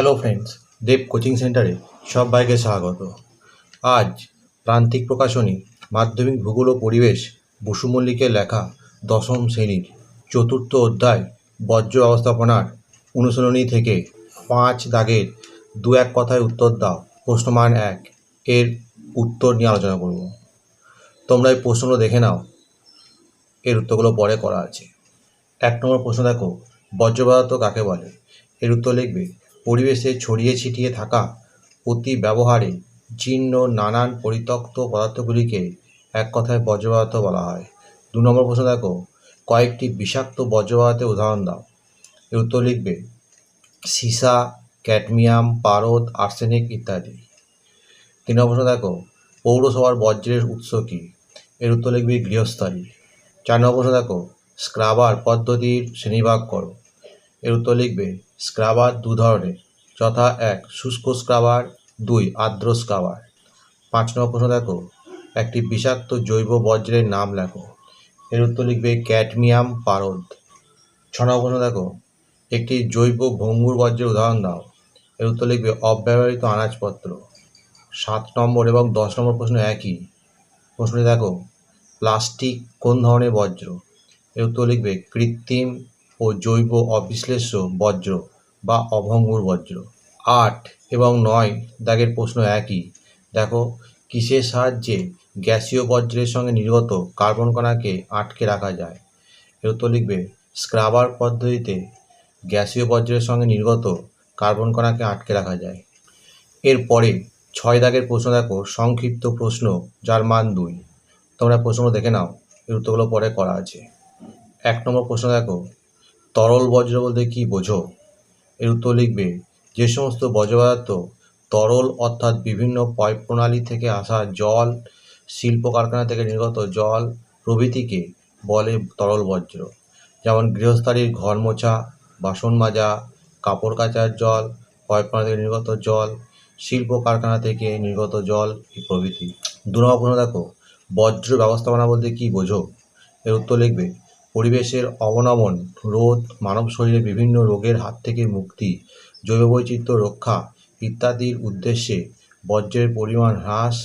Hello friends দেব coaching সেন্টারে সব বাইকে স্বাগত। আজ প্রান্তিক প্রকাশনী, মাধ্যমিক ভূগোল ও পরিবেশ, বসু মল্লিকের লেখা দশম শ্রেণির চতুর্থ অধ্যায়, বর্জ্য ব্যবস্থাপনার অনুশীলনী থেকে পাঁচ দাগের দু এক কথায় উত্তর দাও, প্রশ্নমান এক। এর উত্তর নিয়ে আলোচনা করব। তোমরা এই প্রশ্নগুলো দেখে নাও। এর উত্তরগুলো পরে করা আছে। এক নম্বর প্রশ্ন দেখো, বর্জ্য পদার্থ কাকে বলে? এর উত্তর লিখবে পরিবেশে ছড়িয়ে ছিটিয়ে থাকা অতি ব্যবহারে জীর্ণ নানান পরিত্যক্ত পদার্থগুলিকে এক কথায় পদার্থ বলা হয়। দু নম্বর প্রশ্ন দেখো, কয়েকটি বিষাক্ত পদার্থের উদাহরণ দাও। এর উত্তর লিখবে, সীসা, ক্যাডমিয়াম, পারদ, আর্সেনিক ইত্যাদি। তিন নম্বর প্রশ্ন দেখো, পৌরসভার বর্জ্যের উৎস কী? এর উত্তর লিখবে গৃহস্থালী। চার নম্বর প্রশ্ন দেখো, স্ক্রাবার পদ্ধতির শ্রেণীভাগ করো। এর উত্তর লিখবে স্ক্রাবার দু ধরনের, যথা এক শুষ্ক স্ক্রাবার, দুই আর্দ্র স্ক্রাবার। পাঁচ নম্বর প্রশ্ন দেখো, একটি বিষাক্ত জৈব বজ্রের নাম লেখো। এর উত্তর লিখবে ক্যাডমিয়াম পারদ। ছ নম্বর প্রশ্ন দেখো, একটি জৈব ভঙ্গুর বজ্রের উদাহরণ দাও। এর উত্তর লিখবে অব্যবহৃত আনাজপত্র। সাত নম্বর এবং দশ নম্বর প্রশ্ন একই। প্রশ্নটি দেখো, প্লাস্টিক কোন ধরনের বজ্র এর উত্তর লিখবে কৃত্রিম ও জৈব অবিশ্লেষ্য বজ্র বা অভঙ্গুর বজ্র। আট এবং নয় দাগের প্রশ্ন একই। দেখো, কিসের সাহায্যে গ্যাসীয় বজ্রের সঙ্গে নির্গত কার্বন কণাকে আটকে রাখা যায়? এর উত্তর লিখবে, স্ক্রাবার পদ্ধতিতে গ্যাসীয় বজ্রের সঙ্গে নির্গত কার্বন কণাকে আটকে রাখা যায়। এরপরে ছয় দাগের প্রশ্ন দেখো, সংক্ষিপ্ত প্রশ্ন, যার মান দুই। তোমরা প্রশ্ন দেখে নাও, এর উত্তরগুলো পরে করা আছে। এক নম্বর প্রশ্ন দেখো তরল বজ্র বলতে কী বোঝো? এর উত্তর লিখবে, যে সমস্ত বজ্র পদার্থ তরল অর্থাৎ বিভিন্ন পয় প্রণালী থেকে আসা জল, শিল্প কারখানা থেকে নির্গত জল প্রভৃতিকে বলে তরল বজ্র। যেমন গৃহস্থালির ঘর মোছা, বাসন মাজা, কাপড় কাচার জল পাইপ প্রণালী থেকে নির্গত জল, শিল্প কারখানা থেকে নির্গত জল প্রভৃতি। দু নম্বর দেখো, বজ্র ব্যবস্থাপনা বলতে কী বোঝো? এর উত্তর লিখবে পরিবেশের অবনমন, রোধ, মানব শরীরে বিভিন্ন রোগের হাত থেকে মুক্তি, জৈব বৈচিত্র্য রক্ষা ইত্যাদির উদ্দেশ্যে বজ্রের পরিমাণ হ্রাস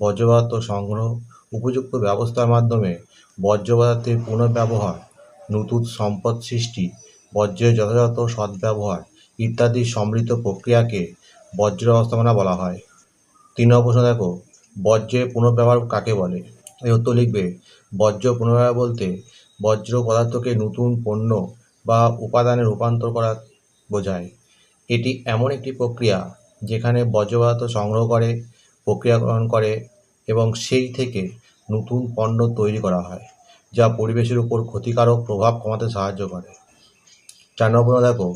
বর্জ্য পদার্থ সংগ্রহ উপযুক্ত ব্যবস্থার মাধ্যমে বর্জ্য পদার্থের পুনর্ব্যবহার, নতুন সম্পদ সৃষ্টি বর্জ্যের যথাযথ সদ্ব্যবহার ইত্যাদি সম্মিলিত প্রক্রিয়াকে বজ্র ব্যবস্থাপনা বলা হয়। তিন নম্বর প্রশ্ন দেখো বর্জ্যের পুনর্ব্যবহার কাকে বলে? এর উত্তর লিখবে বর্জ্য পুনর্ব্যবহার বলতে বজ্র পদার্থকে নতুন পণ্য বা উপাদানে রূপান্তর করা বোঝায়। এটি এমন একটি প্রক্রিয়া যেখানে বর্জ্য পদার্থ সংগ্রহ করে, প্রক্রিয়াকরণ করে এবং সেই থেকে নতুন পণ্য তৈরি করা হয়, যা পরিবেশের উপর ক্ষতিকারক প্রভাব কমাতে সাহায্য করে। চার নম্বর দেখো,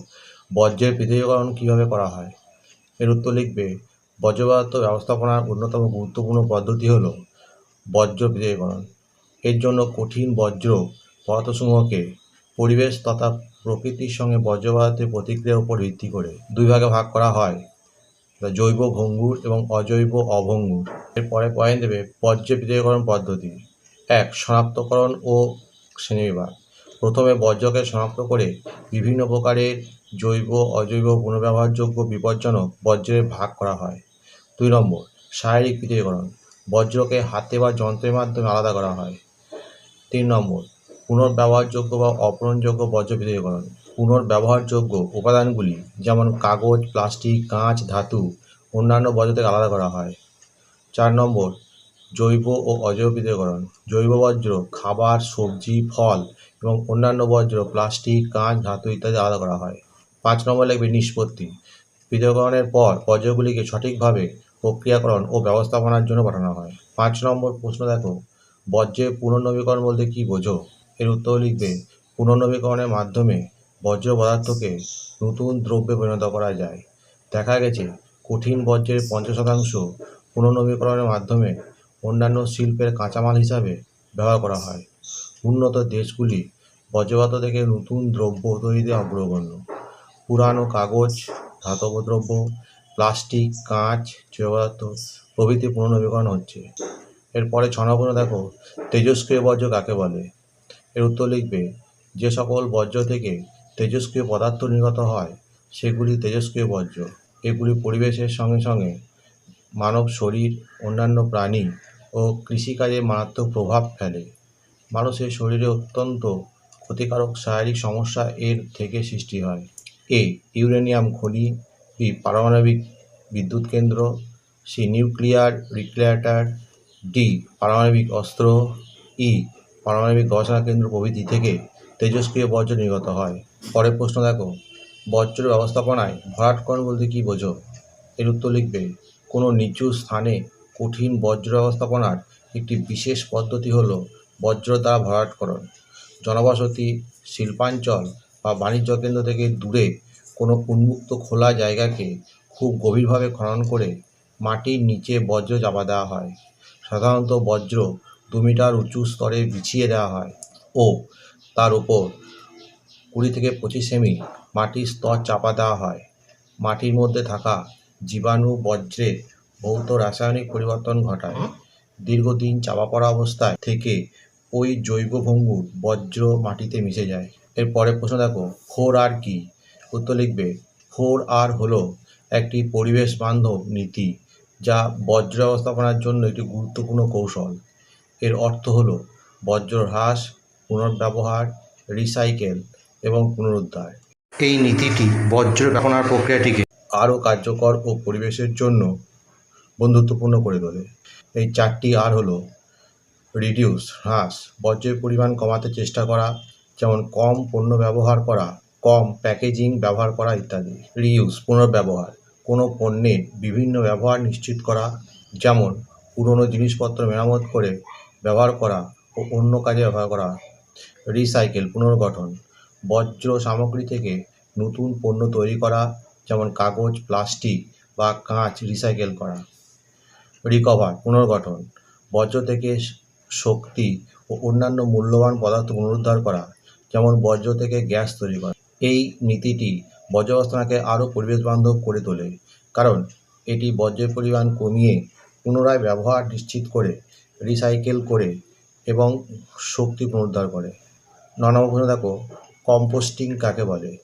বর্জ্যের পৃথকীকরণ কীভাবে করা হয়? এর উত্তর লিখবে, বর্জ্য পদার্থ ব্যবস্থাপনার অন্যতম গুরুত্বপূর্ণ পদ্ধতি হল বর্জ্য পৃথকীকরণ। এর জন্য কঠিন বজ্র পদার্থসমূহকে পরিবেশ তথা প্রকৃতির সঙ্গে পদার্থের প্রতিক্রিয়ার উপর ভিত্তি করে দুই ভাগে ভাগ করা হয়। জৈব ভঙ্গুর এবং অজৈব অভঙ্গুর। এরপরে পয়েন্ট দেবে বর্জ্য পৃথকীকরণ পদ্ধতি। এক, শনাক্তকরণ ও শ্রেণীবিভাগ। প্রথমে বর্জ্যকে শনাক্ত করে বিভিন্ন প্রকারের জৈব, অজৈব পুনর্ব্যবহারযোগ্য বিপজ্জনক বজ্রের ভাগ করা হয়। দুই নম্বর, শারীরিক পৃথকীকরণ। বজ্রকে হাতে বা যন্ত্রের মাধ্যমে আলাদা করা হয়। তিন নম্বর পুনর্ব্যবহারযোগ্য বা অপূরণযোগ্য বর্জ্য পৃথকীকরণ পুনর্ব্যবহারযোগ্য উপাদানগুলি যেমন কাগজ, প্লাস্টিক, কাঁচ, ধাতু, অন্যান্য বর্জ্য থেকে আলাদা করা হয়। চার নম্বর, জৈব ও অজৈব পৃথকীকরণ জৈব বর্জ্য খাবার, সবজি, ফল এবং অন্যান্য বর্জ্য, প্লাস্টিক, কাঁচ, ধাতু ইত্যাদি আলাদা করা হয়। পাঁচ নম্বর লাগবে নিষ্পত্তি। পৃথকীকরণের পর বর্জ্যগুলিকে সঠিকভাবে প্রক্রিয়াকরণ ও ব্যবস্থাপনার জন্য পাঠানো হয়। পাঁচ নম্বর প্রশ্ন দেখো, বর্জ্যের পুনর্নবীকরণ বলতে কী বোঝো? এর উত্তর লিখবে, পুনর্নবীকরণের মাধ্যমে বর্জ্য পদার্থকে নতুন দ্রব্যে পরিণত করা যায়। দেখা গেছে, কঠিন বর্জ্যের পঞ্চাশ শতাংশ পুনর্নবীকরণের মাধ্যমে অন্যান্য শিল্পের কাঁচামাল হিসাবে ব্যবহার করা হয়। উন্নত দেশগুলি পদার্থ থেকে নতুন দ্রব্য তৈরিতে অগ্রগণ্য। পুরানো কাগজ ধাতব দ্রব্য প্লাস্টিক, কাঁচ, জৈব পদার্থ প্রভৃতি পুনর্নবীকরণ হচ্ছে। এরপরে ছ দেখো, তেজস্ক্রিয় বর্জ্য কাকে বলে? এর উত্তর লিখবে, যে সকল বর্জ্য থেকে তেজস্ক্রিয় পদার্থ নির্গত হয়, সেগুলি তেজস্ক্রিয় বর্জ্য। এগুলি পরিবেশের সঙ্গে সঙ্গে মানব শরীর, অন্যান্য প্রাণী ও কৃষিকাজে মারাত্মক প্রভাব ফেলে। মানুষের শরীরে অত্যন্ত ক্ষতিকারক শারীরিক সমস্যা এর থেকে সৃষ্টি হয়। এ, ইউরেনিয়াম খনি, বি, পারমাণবিক বিদ্যুৎ কেন্দ্র, সি, নিউক্লিয়ার রিক্রিয়েটার, ডি, পারমাণবিক অস্ত্র, ই পারমাণবিক গবেষণা কেন্দ্র প্রভৃতি থেকে তেজস্ক্রিয় বর্জ্য নির্গত হয়। পরের প্রশ্ন দেখো বর্জ্য ব্যবস্থাপনায় ভরাটকরণ বলতে কী বোঝো? এর উত্তর লিখবে, কোনো নিচু স্থানে কঠিন বর্জ্য ব্যবস্থাপনার একটি বিশেষ পদ্ধতি হলো বজ্র দ্বারা ভরাটকরণ জনবসতি, শিল্পাঞ্চল বা বাণিজ্য কেন্দ্র থেকে দূরে কোনো উন্মুক্ত খোলা জায়গাকে খুব গভীরভাবে খনন করে মাটির নিচে বজ্র চাপা দেওয়া হয়। সাধারণত বজ্র দু মিটার উঁচু স্তরে বিছিয়ে দেওয়া হয় ও তার উপর কুড়ি থেকে পঁচিশ সেমি মাটির স্তর চাপা দেওয়া হয়। মাটির মধ্যে থাকা জীবাণু বজ্রের ভৌত রাসায়নিক পরিবর্তন ঘটায়। দীর্ঘদিন চাপা পড়া অবস্থায় থেকে ওই জৈব ভঙ্গুর বজ্র মাটিতে মিশে যায়। এরপরে প্রশ্ন দেখো ফোর আর কি? উত্তর লিখবে ফোর আর হলো একটি পরিবেশ বান্ধব নীতি যা বজ্র ব্যবস্থাপনার জন্য একটি গুরুত্বপূর্ণ কৌশল। এর অর্থ হলো বজ্র হ্রাস পুনর্ব্যবহার রিসাইকেল এবং পুনরুদ্ধার। এই নীতিটি বজ্র ব্যবহার প্রক্রিয়াটিকে আরও কার্যকর ও পরিবেশের জন্য বন্ধুত্বপূর্ণ করে তোলে। এই চারটি আর হলো রিডিউস হ্রাস বর্জ্যের পরিমাণ কমাতে চেষ্টা করা যেমন কম পণ্য ব্যবহার করা কম প্যাকেজিং ব্যবহার করা ইত্যাদি। রিইউজ পুনর্ব্যবহার কোনো পণ্যের বিভিন্ন ব্যবহার নিশ্চিত করা যেমন পুরনো জিনিসপত্র মেরামত করে ব্যবহার করা ও অন্য কাজে ব্যবহার করা রিসাইকেল পুনর্গঠন বজ্র সামগ্রী থেকে নতুন পণ্য তৈরি করা, যেমন কাগজ প্লাস্টিক বা কাঁচ রিসাইকেল করা রিকভার পুনর্গঠন বজ্র থেকে শক্তি ও অন্যান্য মূল্যবান পদার্থ পুনরুদ্ধার করা, যেমন বজ্র থেকে গ্যাস তৈরি করা। এই নীতিটি বর্জ্য ব্যবস্থাকে আরও পরিবেশ বান্ধব করে তোলে, কারণ এটি বজ্রের পরিমাণ কমিয়ে পুনরায় ব্যবহার নিশ্চিত করে রিসাইকেল করে এবং শক্তি পুনরুদ্ধার করে। ন প্রশ্ন দেখো কম্পোস্টিং কাকে বলে?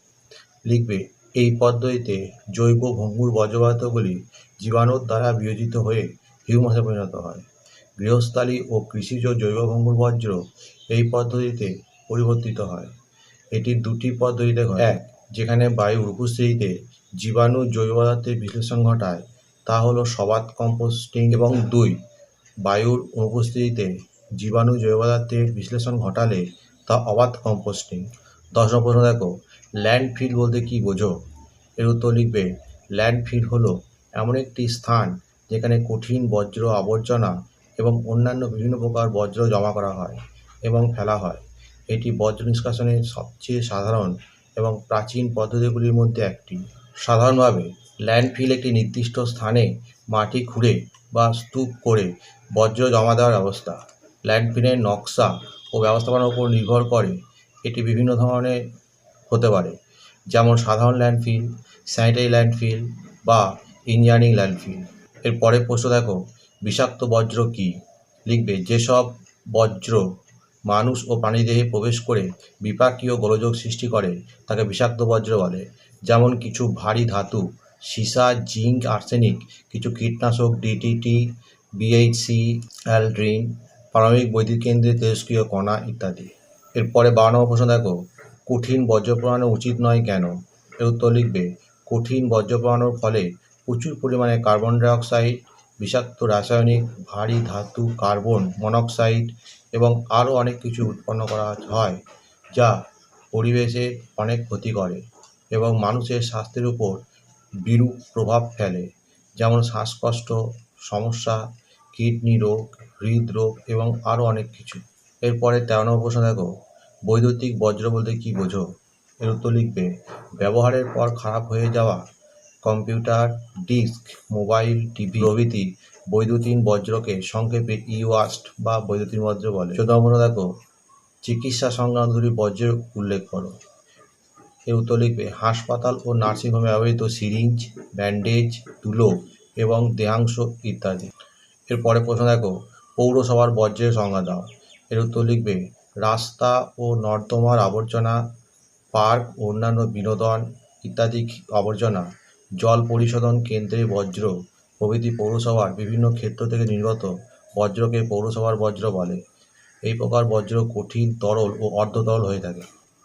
লিখবে, এই পদ্ধতিতে জৈব ভঙ্গুর বর্জ্য পদার্থগুলি জীবাণুর দ্বারা বিয়োজিত হয়ে হিউমাসে পরিণত হয়। গৃহস্থালী ও কৃষিজ জৈব ভঙ্গুর বর্জ্য এই পদ্ধতিতে পরিবর্তিত হয়। এটি দুটি পদ্ধতিতে এক, যেখানে বায়ুর উপস্থিতিতে জীবাণু জৈব পদার্থের বিশ্লেষণ ঘটায়, তা হলো সবাত কম্পোস্টিং এবং দুই বায়ুর অনুপস্থিতিতে জীবাণু জৈব পদার্থের বিশ্লেষণ ঘটালে তা অবাধ কম্পোস্টিং। দশ নম্বর প্রশ্ন, দেখো ল্যান্ডফিল বলতে কী বোঝো? এর উত্তর লিখবে ল্যান্ডফিল হলো এমন একটি স্থান যেখানে কঠিন বজ্র আবর্জনা এবং অন্যান্য বিভিন্ন প্রকার বজ্র জমা করা হয় এবং ফেলা হয়। এটি বজ্র নিষ্কাশনের সবচেয়ে সাধারণ এবং প্রাচীন পদ্ধতিগুলির মধ্যে একটি। সাধারণভাবে ল্যান্ডফিল একটি নির্দিষ্ট স্থানে মাটি খুঁড়ে বা স্তূপ করে বজ্র জমা দেওয়ার ব্যবস্থা ল্যান্ডফিলের নকশা ও ব্যবস্থাপনার উপর নির্ভর করে এটি বিভিন্ন ধরনের হতে পারে, যেমন সাধারণ ল্যান্ডফিল স্যানিটারি ল্যান্ডফিল বা ইঞ্জিনিয়ারিং ল্যান্ডফিল এর পরের প্রশ্ন দেখো, বিষাক্ত বজ্র কী? লিখবে, যেসব বজ্র মানুষ ও প্রাণীদেহে প্রবেশ করে বিপাকীয় গোলযোগ সৃষ্টি করে, তাকে বিষাক্ত বজ্র বলে। যেমন কিছু ভারী ধাতু, সীসা, জিঙ্ক, আর্সেনিক, কিছু কীটনাশক ডিটিটি বিএইচসি অ্যালড্রিন পারমাণবিক বৈদ্যুতিক কেন্দ্রে তেজস্ক্রিয় কণা ইত্যাদি। এরপরে বারো নম্বর প্রশ্ন দেখো, কঠিন পোড়ানো উচিত নয় কেন? এর উত্তর লিখবে, কঠিন পোড়ানোর ফলে প্রচুর পরিমাণে কার্বন ডাইঅক্সাইড, বিষাক্ত রাসায়নিক, ভারী ধাতু, কার্বন মনোক্সাইড এবং আরও অনেক কিছু উৎপন্ন করা হয় যা পরিবেশে অনেক ক্ষতি করে এবং মানুষের স্বাস্থ্যের উপর বিরূপ প্রভাব ফেলে, যেমন শ্বাসকষ্ট, সমস্যা কিডনি রোগ হৃদরোগ এবং আরও অনেক কিছু। এরপরে তেরো নম্বর প্রশ্ন দেখো, বৈদ্যুতিক বজ্র বলতে কী বোঝো? এর উত্তর লিখবে, ব্যবহারের পর খারাপ হয়ে যাওয়া, কম্পিউটার, ডিস্ক, মোবাইল, টিভি প্রভৃতি বৈদ্যুতিন বজ্রকে সংক্ষেপে ইওয়াস্ট বা বৈদ্যুতিন বজ্র বলে। চোদ্দ নম্বর দেখো, চিকিৎসা সংক্রান্ত দুটি বজ্রের উল্লেখ করো। এর উত্তর লিখবে, হাসপাতাল ও নার্সিংহোমে ব্যবহৃত সিরিঞ্জ, ব্যান্ডেজ তুলো এবং দেহাংশ ইত্যাদি। এরপরে প্রশ্ন দেখো, পৌরসভার বর্জ্যের সংজ্ঞা দাও। এর উত্তর লিখবে, রাস্তা ও নর্দমার আবর্জনা, পার্ক, অন্যান্য বিনোদন ইত্যাদি আবর্জনা, জল পরিশোধন কেন্দ্রে বজ্র প্রভৃতি পৌরসভার বিভিন্ন ক্ষেত্র থেকে নির্গত বজ্রকে পৌরসভার বজ্র বলে। এই প্রকার বজ্র কঠিন, তরল ও অর্ধ তরল হয়ে থাকে।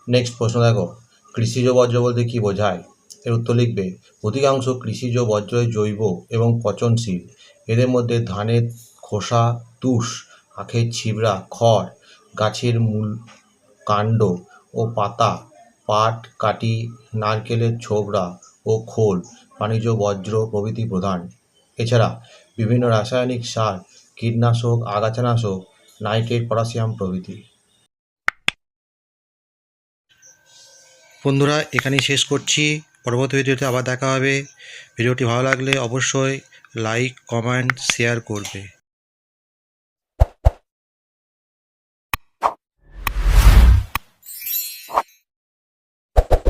নেক্সট প্রশ্ন দেখো, কৃষিজ বজ্র বলতে কী বোঝায়? এর উত্তর লিখবে, অধিকাংশ কৃষিজ বজ্রই জৈব এবং পচনশীল। এদের মধ্যে ধানের খোসা, তুষ, আখের ছিবড়া, খড়, গাছের মূল কাণ্ড ও পাতা, পাট, কাটি, নারকেলের ছোবড়া ও খোল, বাণিজ্য বজ্র প্রভৃতি প্রধান। এছাড়া বিভিন্ন রাসায়নিক সার, কীটনাশক, আগাছানাশক, নাইট্রেট, পটাশিয়াম প্রভৃতি। বন্ধুরা, এখানেই শেষ করছি। পরবর্তী ভিডিওতে আবার দেখা হবে। ভিডিওটি ভালো লাগলে অবশ্যই লাইক কমেন্ট শেয়ার করবে